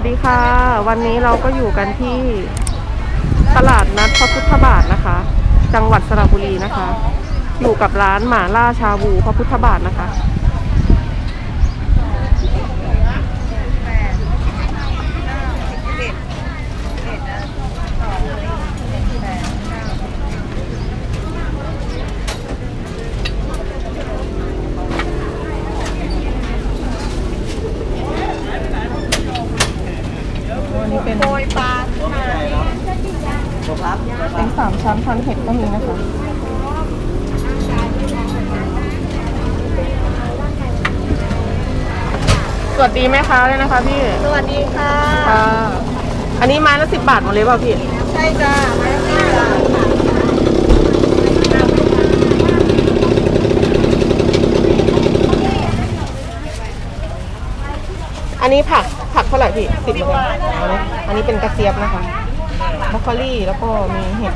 วัสดีค่ะ วันนี้เราก็อยู่กันที่ตลาดนัดพระพุทธบาทนะคะ จังหวัดสระบุรีนะคะ อยู่กับร้านหมาล่าชาบูพระพุทธบาทนะคะ อันนี้เป็น โปรยปลาที่ไหน เป็นสามชั้นพันเห็ดก็มีนะคะ ส วัสดีแม่ค้าเลยนะคะพี่สวัสดีค่ะ ค่ะ อันนี้ไม้ละสิบบาทหมดเลยเปล่าพี่ ใช่จ้าไม้ละสิบบาทอันนี้ผักผักเท่าไหร่พี่สิบบาทอันนี้อันนี้เป็นกระเจี๊ยบนะคะบรอกโคลี่แล้วก็มีเห็ด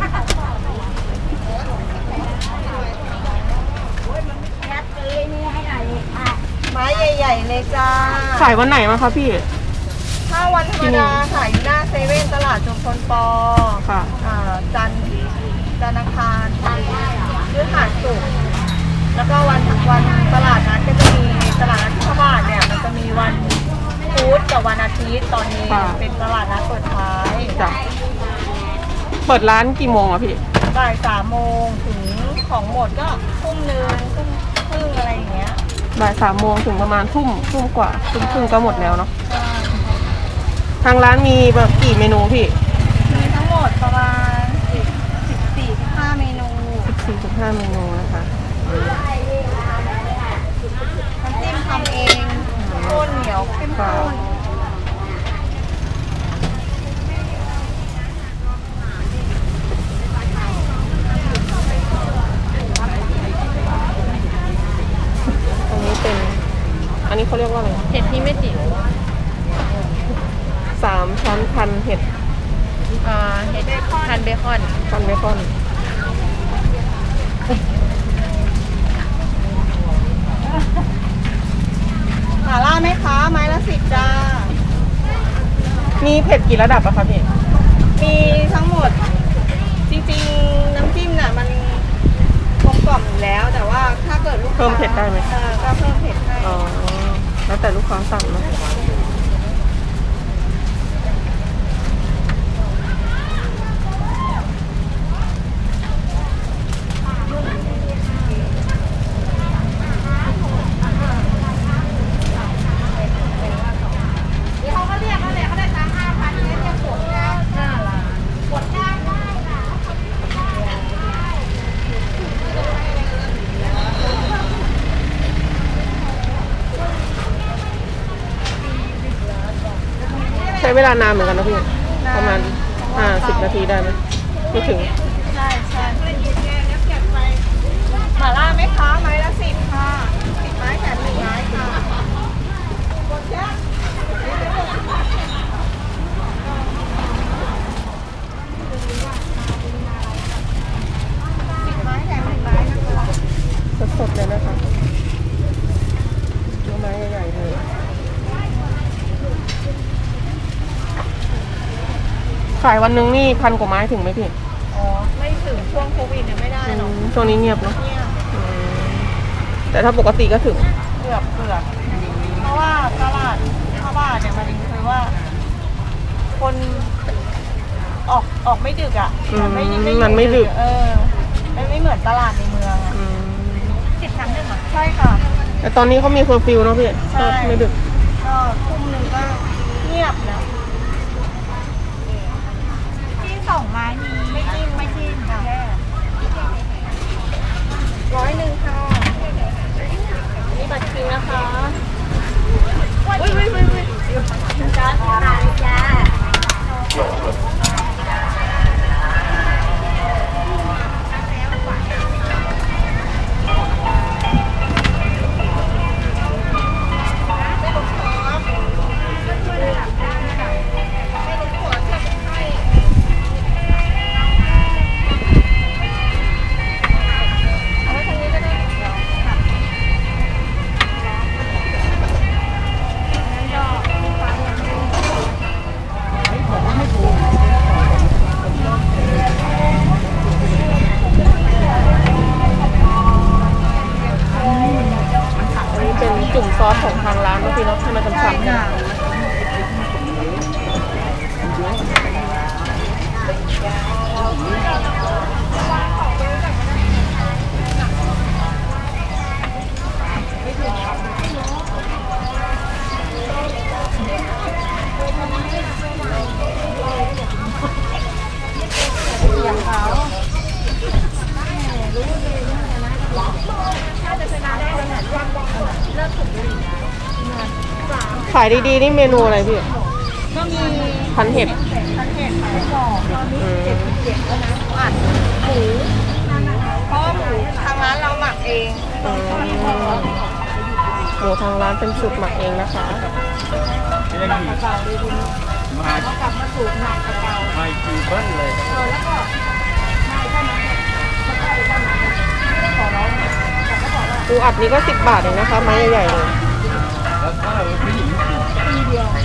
ม้ใหญ่ๆเลยจ้า ขายวันไหนมาคะพี่ ถ้าวันธรรมดาขายอยู่หน้าเซเว่นตลาดชุมชนปอค่ะ อ่าจันทร์จันทร์อังคารพฤหัสศุกร์แล้วก็วันวันตลาดนัดก็จะมีตลาดนัดพระบาทเนี่ยมันจะมีวันพุธกับวันอาทิตย์ตอนนี้ค่ะ เป็นตลาดนัดเปิดท้ายจ้ะเปิดร้านกี่โมงอะพี่ บ่ายสามโมงถึงของหมดก็ทุ่มหนึ่งทุ่มครึ่งอะไรอย่างเงี้ย บ่ายสามโมงถึงประมาณทุ่มทุ่มกว่าทุ่มครึ่งก็หมดแล้วเนาะใช่ทางร้านมีแบบกี่เมนูพี่มีทั้งหมดประมาณสิบสิบสี่สิบห้าเมนูสิบสี่สิบห้าเมนูนะคะน้ำจิ้มทำเองข้นเหนียวเข้มข้นอันนี้เป็น อันนี้ เขาเรียกว่าอะไรเห็ดที่ไม่จิ๋วสามชั้นพันเห็ดอ่าเห็ดพันเบคอน พันเบคอนหม่าล่าไหมคะ ไม้ละสิบจ้า มีเผ็ดกี่ระดับอะคะพี่ มีทั้งหมด จริงๆ น้ำจิ้มน่ะมันกลมกล่อมอยู่แล้ว แต่ว่าถ้าเกิดลูกค้าเพิ่มเผ็ดได้ไหม เออก็เพิ่มเผ็ดให้ อ๋อ แล้วแต่ลูกค้าสั่งเนาะ ลานานเหมือนกันนะพี่ ประมาณห้าสิบนาทีได้ไหมไม่ถึง ใช่ใช่หม่าล่าไหมคะไม้ละสิบค่ะสิบไม้แถมหนึ่งไม้ค่ะสิบไม้แถมหนึ่งไม้นะคะสดๆเลยนะคะเนื้อไม้ใหญ่ๆเลย ขายวันหนึงนี่พันกว่าไม้ถึงไหมพี่อ๋อ ไม่ถึงช่วงโควิดเนี่ยไม่ได้อืหรอกมช่วงนี้เงียบเนาะเนี่ยอืมแต่ถ้าปกติก็ถึง เกือบเกือบเพราะว่าตลาดพระบาทเนี่ยมันคือว่า คนออกออกไม่ดึกอะอืมไม่มันไม่ดึก เออมันไม่เหมือนตลาดในเมืองอะอืมสิบครั้งหนึ่งอะใช่ค่ะ แต่ตอนนี้เขามีเคอร์ฟิวเนาะพี่ใช่ก็ไม่ดึก ก็ทุ่มหนึ่งก็เงียบนะที่ายดีๆนี่เมนูอะไรพี่ ก็มีพันเห็ดพันเห็ดไข่กรอบตอนนี้เจ็ดสิบเจ็ดแล้วนะอัดหมูเพราะว่าหมูทางร้านเราหมักเองอืมหมูทางร้านเป็นสูตรหมักเองนะคะยังอยู่เก่าเลยทีนี้มาก็กลับมาสูตรหมักเก่าไฮคิวเบิ้ลเลยเออแล้วก็ไม่เท่านั้นแล้วก็เท่านั้นไม่ได้ขอร้องนะแต่ก็บอกว่าปูอัดนี้ก็10บาทเองนะคะไม้ใหญ่ๆเลย แล้วถ้า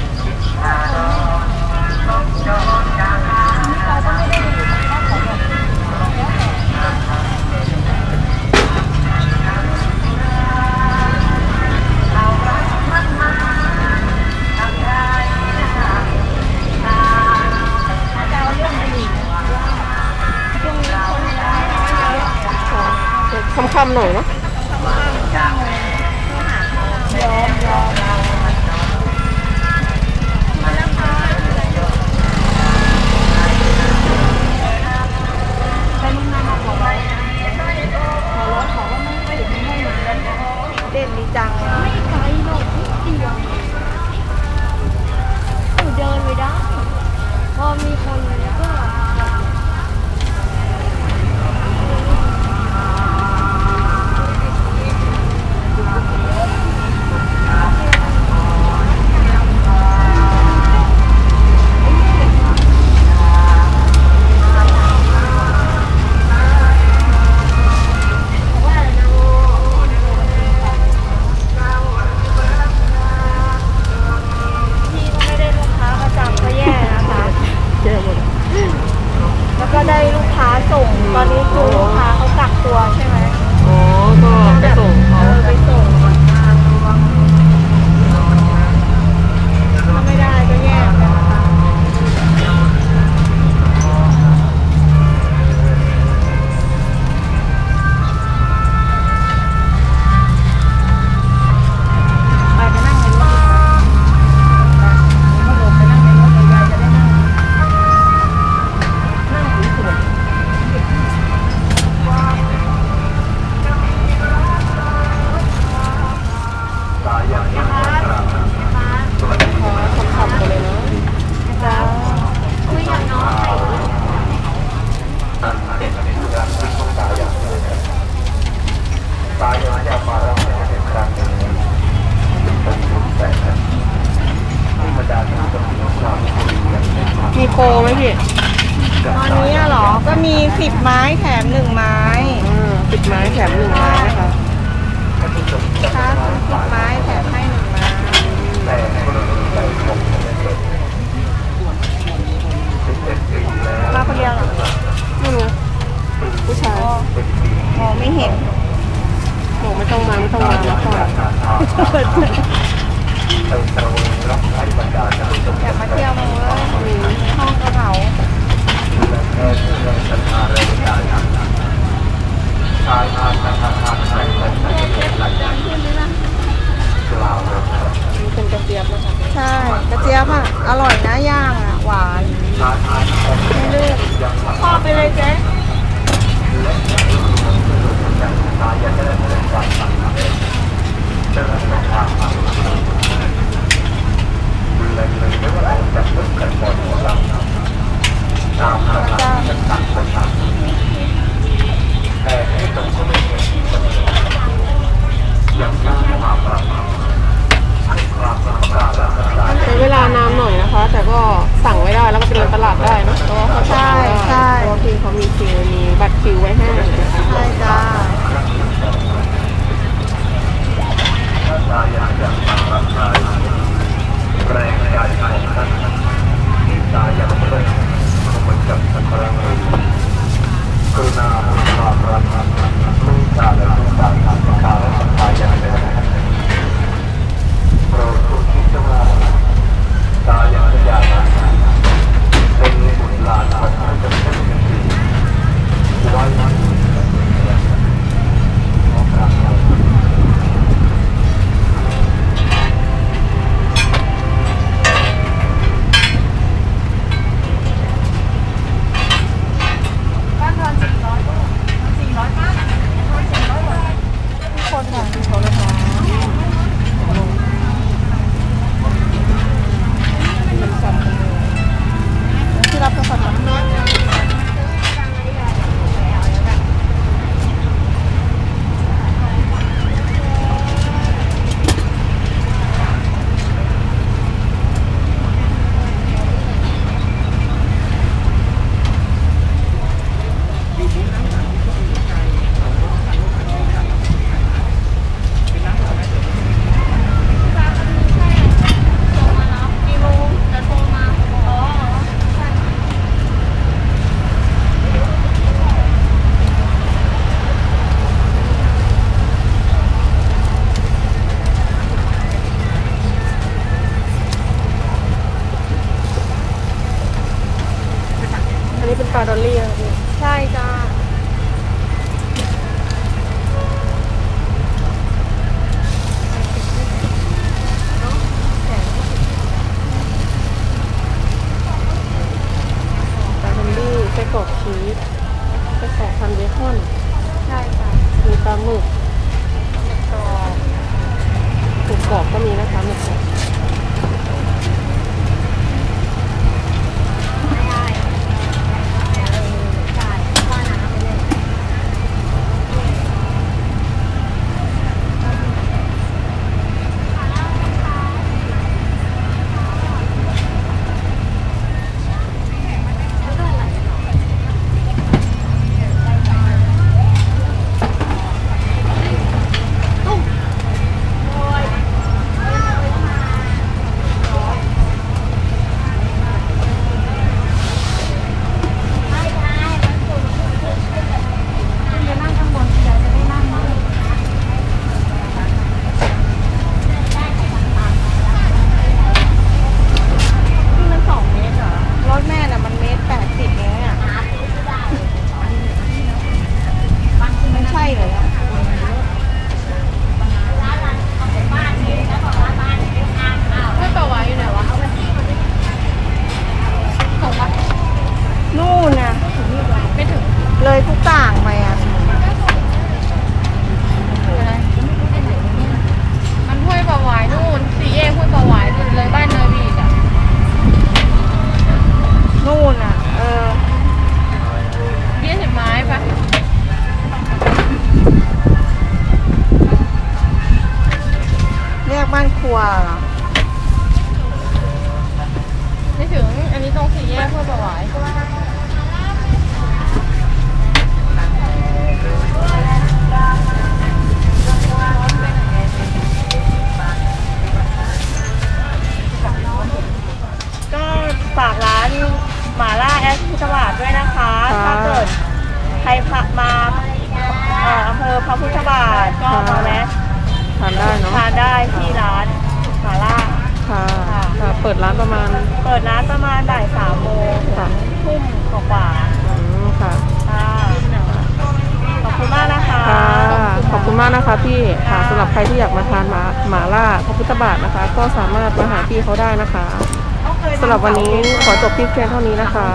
มีโปรไหมพี่ตอนนี้อะเหรอ ก็มีสิบไม้แถมหนึ่งไม้ อืมสิบไม้แถมหนึ่งไม้นะคะถ้าซื้อสิบไม้แถมให้หนึ่งไม้มาคนเดียวเหรอ ไม่รู้ ผู้ชาย มองไม่เห็น บอกไม่ต้องมาไม่ต้องมาแล้วค่ะ อยากมาเที่ยวเมืองเลยห้องกระเป๋า นี่เป็นกระเจี๊ยบนะคะ ใช่ กระเจี๊ยบอะ อร่อยนะย่างอะ หวาน ไม่เลือกพอไปเลยเจ๊จ้าใช้เวลานานหน่อยนะคะ แต่ ก็สั่งไว้ได้แล้วก็ไปเดินตลาดได้เนอะเพราะว่าเขาใช่ใช่ เพราะว่าพี่เขามีคิวมีบัตรคิวไว้ให้ใช่จ้าแรงใจของท่านที่ตายอย่างเร่งเหมือนกับสักครั้งหนึ่งกรุณาความรักมุ่งตาและมุ่งตาทางการและ กว่าค่ะขอบคุณมากนะคะขอบคุณมากนะคะพี่ค่ะสำหรับใครที่อยากมาทานหมาหมาล่าพระพุทธบาทนะคะ ก็สามารถมาหาพี่เขาได้นะคะสำหรับวันนี้ขอจบคลิปแค่เท่านี้นะคะ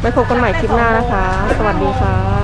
ไว้พบกันใหม่คลิปหน้านะคะ สวัสดีค่ะ